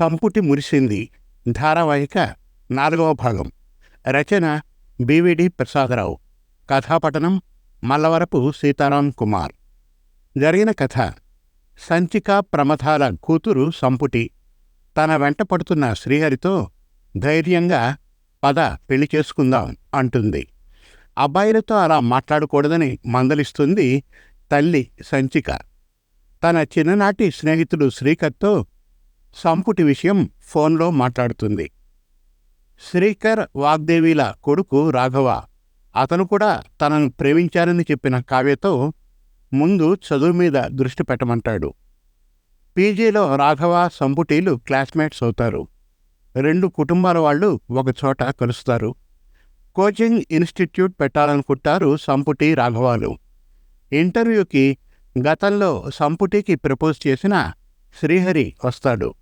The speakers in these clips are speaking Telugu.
సంపుటి మురిసింది. ధారావాహిక నాలుగవ భాగం. రచన బివిడి ప్రసాదరావు. కథాపఠనం మల్లవరపు సీతారాం కుమార్. జరిగిన కథ. సంచిక ప్రమథాల కూతురు సంపుటి. తన వెంట పడుతున్న శ్రీహరితో ధైర్యంగా పద పెళ్ళి చేసుకుందాం అంటుంది. అబ్బాయిలతో అలా మాట్లాడకూడదని మందలిస్తుంది తల్లి సంచిక. తన చిన్ననాటి స్నేహితుడు శ్రీకర్తో సంపుటి విషయం ఫోన్లో మాట్లాడుతుంది. శ్రీకర్ వాగ్దేవిల కొడుకు రాఘవ. అతను కూడా తనను ప్రేమించారని చెప్పిన కావ్యతో ముందు చదువు మీద దృష్టి పెట్టమంటాడు. పీజీలో రాఘవ సంపుటీలు క్లాస్మేట్స్ అవుతారు. రెండు కుటుంబాల వాళ్ళు ఒకచోట కలుస్తారు. కోచింగ్ ఇన్స్టిట్యూట్ పెట్టాలనుకుంటారు సంపుటి రాఘవాలు. ఇంటర్వ్యూకి గతంలో సంపుటికి ప్రపోజ్ చేసిన శ్రీహరి వస్తాడు.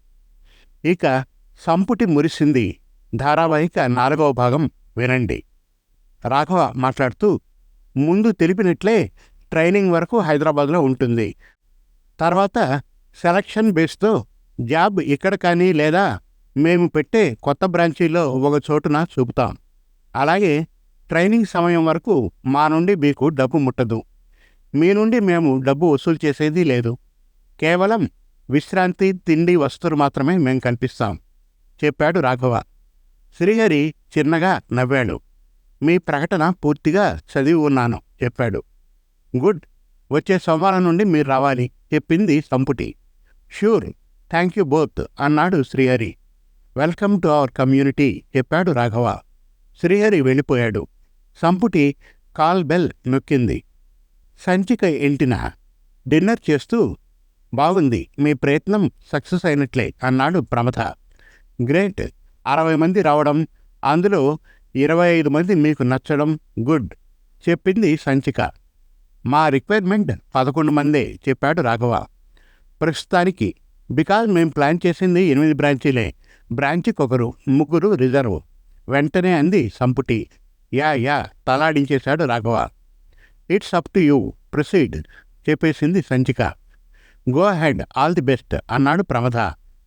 ఇక సంపుటి మురిసింది. ధారావాహిక నాలుగవ భాగం వినండి. రాఘవ మాట్లాడుతూ ముందు తెలిపినట్లే ట్రైనింగ్ వరకు హైదరాబాద్లో ఉంటుంది. తర్వాత సెలక్షన్ బేస్తో జాబ్ ఇక్కడ కానీ లేదా మేము పెట్టే కొత్త బ్రాంచీలో ఒక చోటున చూపుతాం. అలాగే ట్రైనింగ్ సమయం వరకు మా నుండి మీకు డబ్బు ముట్టదు. మీ నుండి మేము డబ్బు వసూలు చేసేది లేదు. కేవలం విశ్రాంతి తిండి వస్తువులు మాత్రమే మేం కనిపిస్తాం చెప్పాడు రాఘవ. శ్రీహరి చిన్నగా నవ్వాడు. మీ ప్రకటన పూర్తిగా చదివి ఉన్నాను చెప్పాడు. గుడ్. వచ్చే సోమవారం నుండి మీరు రావాలి చెప్పింది సంపుటి. షూర్. థ్యాంక్ యూ బోత్ అన్నాడు Srihari. Welcome to our community చెప్పాడు రాఘవ. శ్రీహరి వెళ్ళిపోయాడు. సంపుటి కాల్ బెల్ నొక్కింది. సంచిక ఇంటిన డిన్నర్ చేస్తూ బాగుంది. మీ ప్రయత్నం సక్సెస్ అయినట్లే అన్నాడు ప్రమథ. గ్రేట్. అరవై మంది రావడం అందులో ఇరవై ఐదు మంది మీకు నచ్చడం గుడ్ చెప్పింది సంచిక. మా రిక్వైర్మెంట్ పదకొండు మందే చెప్పాడు రాఘవ. ప్రస్తుతానికి బికాజ్ మేం ప్లాన్ చేసింది ఎనిమిది బ్రాంచీలే. బ్రాంచ్కి ఒకరు ముగ్గురు రిజర్వ్. వెంటనే అంది Samputi. Yeah yeah తలాడించేశాడు Raghava. It's up to you. Proceed. చెప్పేసింది Sanchika. Go ahead all the best అన్నాడు ప్రమథ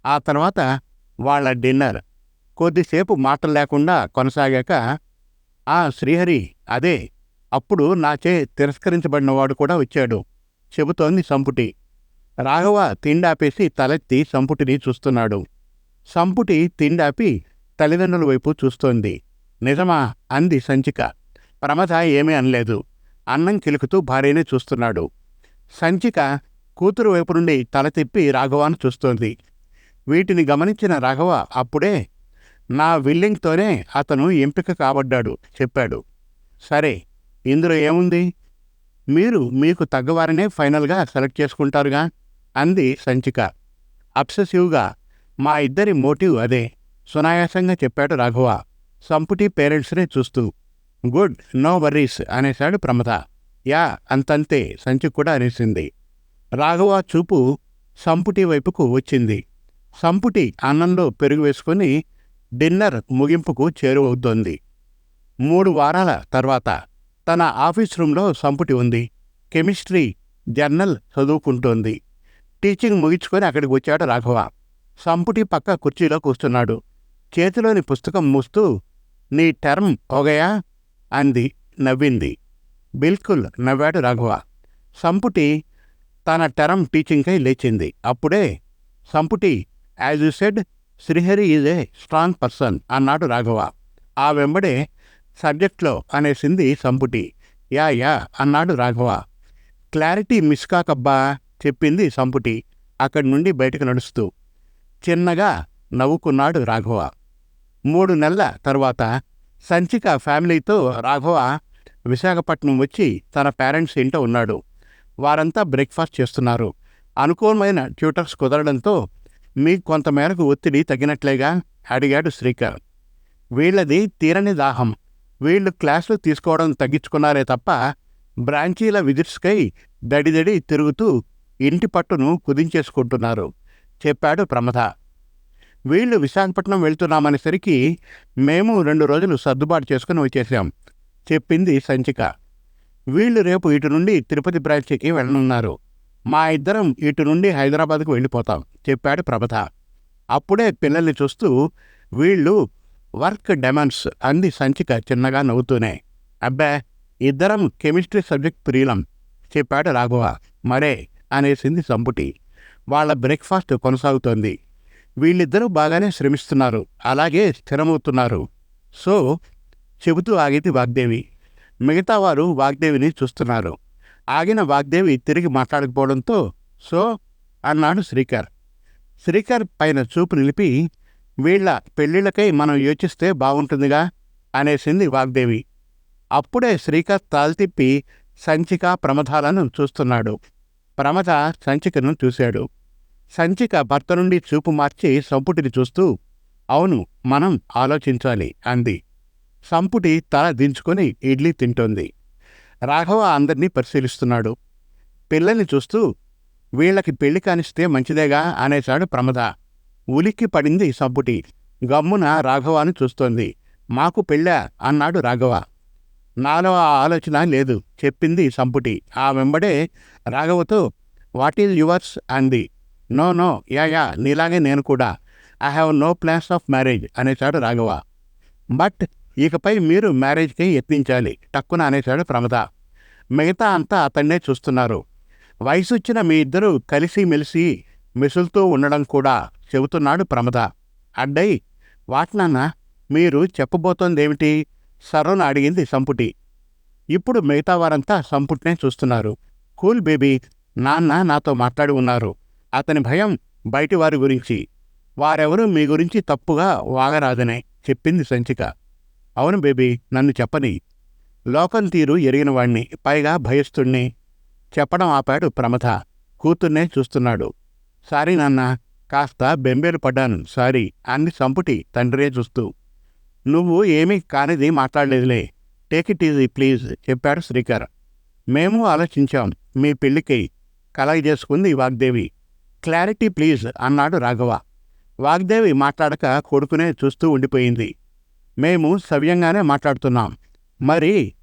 ఆ తర్వాత వాళ్ళ డిన్నర్. కొద్దిసేపు మాటలు లేకుండా కొనసాగాక ఆ శ్రీహరి అదే. అప్పుడు నాచే తిరస్కరించబడినవాడు కూడా వచ్చాడు చెబుతోంది సంపుటి. రాఘవ తిండాపేసి తలెత్తి సంపుటిని చూస్తున్నాడు. సంపుటి తిండాపి తల్లిదండ్రుల వైపు చూస్తోంది. నిజమా? అంది సంచిక. ప్రమథ ఏమీ అనలేదు. అన్నం కిలుకుతూ భార్యనే చూస్తున్నాడు. సంచిక కూతురు వైపు నుండి తల తిప్పి రాఘవాను చూస్తోంది. వీటిని గమనించిన రాఘవ అప్పుడే నా విల్లింగ్తోనే అతను ఎంపిక కాబడ్డాడు చెప్పాడు. సరే ఇందులో ఏముంది? మీరు మీకు తగ్గవారినే ఫైనల్గా సెలెక్ట్ చేసుకుంటారుగా అంది సంచిక. అబ్సెసివ్గా మా ఇద్దరి మోటివ్ అదే సునాయాసంగా చెప్పాడు రాఘవ. సంపుటి పేరెంట్స్నే చూస్తూ గుడ్ నో వర్రీస్ అనేశాడు ప్రమద. యా అంతంతే సంచి కూడా అనేసింది. రాఘవ చూపు సంపుటి వైపుకు వచ్చింది. సంపుటి అన్నంలో పెరుగు వేసుకొని డిన్నర్ ముగింపుకు చేరువవుతోంది. మూడు వారాల తర్వాత తన ఆఫీస్ రూంలో సంపుటి ఉంది. Chemistry journal చదువుకుంటోంది. టీచింగ్ ముగించుకొని అక్కడికి వచ్చాడు రాఘవ. సంపుటి పక్క కుర్చీలో కూస్తున్నాడు చేతిలోని పుస్తకం మూస్తూ నీ టర్మ్ ఓగయా? అంది నవ్వింది. బిల్కుల్ నవ్వాడు రాఘవ. సంపుటి తన టర్మ్ టీచింగ్కై లేచింది. అప్పుడే Samputi as you said Srihari is a strong person అన్నాడు రాఘవ. ఆ వెంబడే సబ్జెక్ట్లో అనేసింది సంపుటి. యా యా అన్నాడు రాఘవ. క్లారిటీ మిస్ కాకబ్బా చెప్పింది సంపుటి అక్కడి నుండి బయటకు నడుస్తూ. చిన్నగా నవ్వుకున్నాడు రాఘవ. మూడు నెలల తరువాత సంచిక ఫ్యామిలీతో రాఘవ విశాఖపట్నం వచ్చి తన పేరెంట్స్ ఇంట ఉన్నాడు. వారంతా బ్రేక్ఫాస్ట్ చేస్తున్నారు. అనుకూలమైన ట్యూటర్స్ కుదరడంతో మీకు కొంతమేరకు ఒత్తిడి తగినట్లేగా అడిగాడు శ్రీకర్. వీళ్ళది తీరని దాహం. వీళ్ళు క్లాసులు తీసుకోవడం తగ్గించుకున్నారే తప్ప బ్రాంచీల విజిట్స్కై దడిదడి తిరుగుతూ ఇంటి పట్టును కుదించేసుకుంటున్నారు చెప్పాడు ప్రమథ. వీళ్ళు విశాఖపట్నం వెళ్తున్నామనేసరికి మేము రెండు రోజులు సర్దుబాటు చేసుకుని వచ్చేసాం చెప్పింది సంచిక. వీళ్ళు రేపు ఇటు నుండి తిరుపతి బ్రాంచ్కి వెళ్ళనున్నారు. మా ఇద్దరం ఇటు నుండి హైదరాబాద్కు వెళ్ళిపోతాం చెప్పాడు ప్రభథ అప్పుడే పిల్లల్ని చూస్తూ వీళ్ళు వర్క్ డెమన్స్ అంది సంచిక చిన్నగా నవ్వుతూనే. అబ్బే ఇద్దరం కెమిస్ట్రీ సబ్జెక్ట్ ప్రియులం చెప్పాడు రాఘవ. మరే అనేసింది సంపుటి. వాళ్ళ బ్రేక్ఫాస్ట్ కొనసాగుతోంది. వీళ్ళిద్దరూ బాగానే శ్రమిస్తున్నారు. అలాగే స్థిరమవుతున్నారు. సో చెబుతూ ఆగింది వాగ్దేవి. మిగతా వారు వాగ్దేవిని చూస్తున్నారు. ఆగిన వాగ్దేవి తిరిగి మాట్లాడకపోవడంతో సో అన్నాడు శ్రీకర్. శ్రీకర్ పైన చూపు నిలిపి వీళ్ళ పెళ్ళిళ్ళకై మనం యోచిస్తే బాగుంటుందిగా అనేసింది వాగ్దేవి. అప్పుడే శ్రీకర్ తాల్తిప్పి సంచిక ప్రమదాలను చూస్తున్నాడు. ప్రమద సంచికను చూశాడు. సంచిక భర్త నుండి చూపు మార్చి సంపుటిని చూస్తూ అవును మనం ఆలోచించాలి అంది. సంపుటి తల దించుకొని ఇడ్లీ తింటోంది. రాఘవ అందరినీ పరిశీలిస్తున్నాడు. పిల్లల్ని చూస్తూ వీళ్ళకి పెళ్ళి కానిస్తే మంచిదేగా అనేశాడు ప్రమద. ఉలిక్కి పడింది సంపుటి. గమ్మున రాఘవాను చూస్తోంది. మాకు పెళ్ళా? అన్నాడు రాఘవ. నాలో ఆ ఆలోచన లేదు చెప్పింది సంపుటి. ఆ వెంబడే రాఘవతో వాట్ ఈజ్ యువర్స్? అంది. నో నో యా యా నీలాగే నేను కూడా. I have no plans of marriage అనేశాడు Raghava. But ఇకపై మీరు మ్యారేజ్కి యత్నించాలి. టక్కున అనేశాడు ప్రమద. మిగతా అంతా అతన్నే చూస్తున్నారు. వయసొచ్చిన మీ ఇద్దరూ కలిసి మెలిసి మెసులుతూ ఉండడం కూడా చెబుతున్నాడు ప్రమద. అడ్డై వాట్నాన్న మీరు చెప్పబోతోందేమిటి? సర్వను అడిగింది సంపుటి. ఇప్పుడు మిగతా వారంతా సంపుటినే చూస్తున్నారు. కూల్ బేబీ నాన్న నాతో మాట్లాడి ఉన్నారు. అతని భయం బయటి వారి గురించి. వారెవరూ మీ గురించి తప్పుగా వాగరాదనే చెప్పింది సంచిక. అవును బేబీ నన్ను చెప్పని. లోకం తీరు ఎరిగినవాణ్ణి పైగా భయస్తుణ్ణి చెప్పడం ఆపాడు ప్రమథ. కూతుర్నే చూస్తున్నాడు. సారీ నాన్న కాస్త బెంబేలు పడ్డాను. సారీ అంది సంపుటి తండ్రే చూస్తూ. నువ్వు ఏమీ కానిది మాట్లాడలేదులే. టేక్ ఇట్ ఈజీ ప్లీజ్ చెప్పాడు శ్రీకర్. మేము ఆలోచించాం మీ పెళ్ళికి కలగ చేసుకుంది వాగ్దేవి. క్లారిటీ ప్లీజ్ అన్నాడు రాఘవ. వాగ్దేవి మాట్లాడక కొడుకునే చూస్తూ ఉండిపోయింది. మేము సవ్యంగానే మాట్లాడుతున్నాం. మరి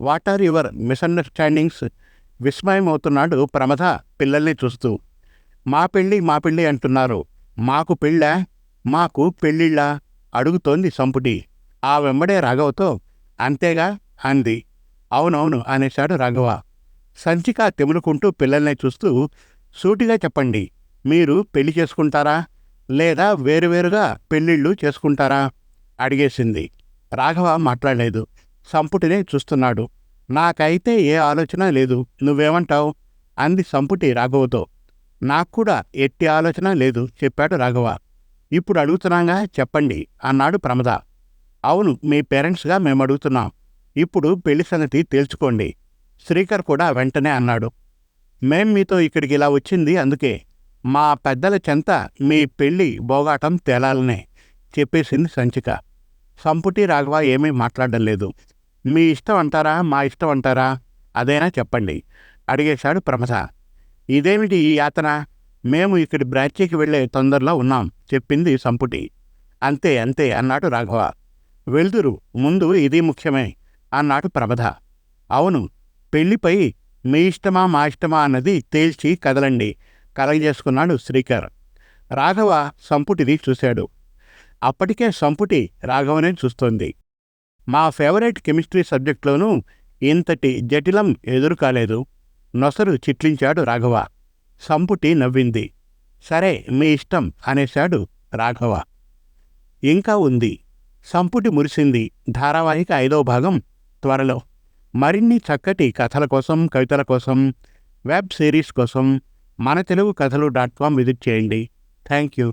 వాట్ ఆర్ యువర్ మిస్అండర్స్టాండింగ్స్ విస్మయమవుతున్నాడు ప్రమథ పిల్లల్ని చూస్తూ. మా పెళ్ళి మా పెళ్ళి అంటున్నారు. మాకు పెళ్ళా? మాకు పెళ్ళిళ్ళా? అడుగుతోంది సంపుటి. ఆ వెంబడే రాఘవతో అంతేగా? అంది. అవునవును అనేశాడు రాఘవ. సంచిక తెములుకుంటూ పిల్లల్ని చూస్తూ సూటిగా చెప్పండి. మీరు పెళ్ళి చేసుకుంటారా? లేదా వేరువేరుగా పెళ్ళిళ్ళు చేసుకుంటారా? అడిగేసింది. రాఘవ మాట్లాడలేదు. సంపుటినే చూస్తున్నాడు. నాకైతే ఏ ఆలోచన లేదు. నువ్వేమంటావు? అంది సంపుటి రాఘవతో. నాకు కూడా ఎట్టి ఆలోచన లేదు చెప్పాడు రాఘవ. ఇప్పుడు అడుగుతున్నాగా చెప్పండి అన్నాడు ప్రమద. అవును మీ పేరెంట్స్గా మేము అడుగుతున్నాం ఇప్పుడు పెళ్ళి సంగతి తేల్చుకోండి. శ్రీకర్ కూడా వెంటనే అన్నాడు. మేం మీతో ఇక్కడికి ఇలా వచ్చింది అందుకే. మా పెద్దల చెంత మీ పెళ్ళి బోగాటం తేలాలనే చెప్పేసింది సంచిక. సంపుటి రాఘవ ఏమీ మాట్లాడడం లేదు. మీ ఇష్టం అంటారా? మా ఇష్టం అంటారా? అదేనా చెప్పండి అడిగేశాడు ప్రమథ ఇదేమిటి ఈ యాతన? మేము ఇక్కడి బ్రాంచీకి వెళ్ళే తొందరలో ఉన్నాం చెప్పింది సంపుటి. అంతే అంతే అన్నాడు రాఘవ. వెళ్దురు ముందు ఇది ముఖ్యమే అన్నాడు ప్రమథ అవును పెళ్ళిపై మీ ఇష్టమా మా ఇష్టమా అన్నది తేల్చి కదలండి కలగజేసుకున్నాడు శ్రీకర్. రాఘవ సంపుటిది చూశాడు. అప్పటికే సంపుటి రాఘవనే చూస్తోంది. మా ఫేవరెట్ కెమిస్ట్రీ సబ్జెక్టులోనూ ఇంతటి జటిలం ఎదురు కాలేదు. నొసరు చిట్లించాడు రాఘవ. సంపుటి నవ్వింది. సరే మీ ఇష్టం అనేశాడు రాఘవ. ఇంకా ఉంది. సంపుటి మురిసింది. ధారావాహిక ఐదో భాగం త్వరలో. మరిన్ని చక్కటి కథల కోసం కవితల కోసం వెబ్ సిరీస్ కోసం మన తెలుగు కథలు డాట్ కామ్ విజిట్ చేయండి. Thank you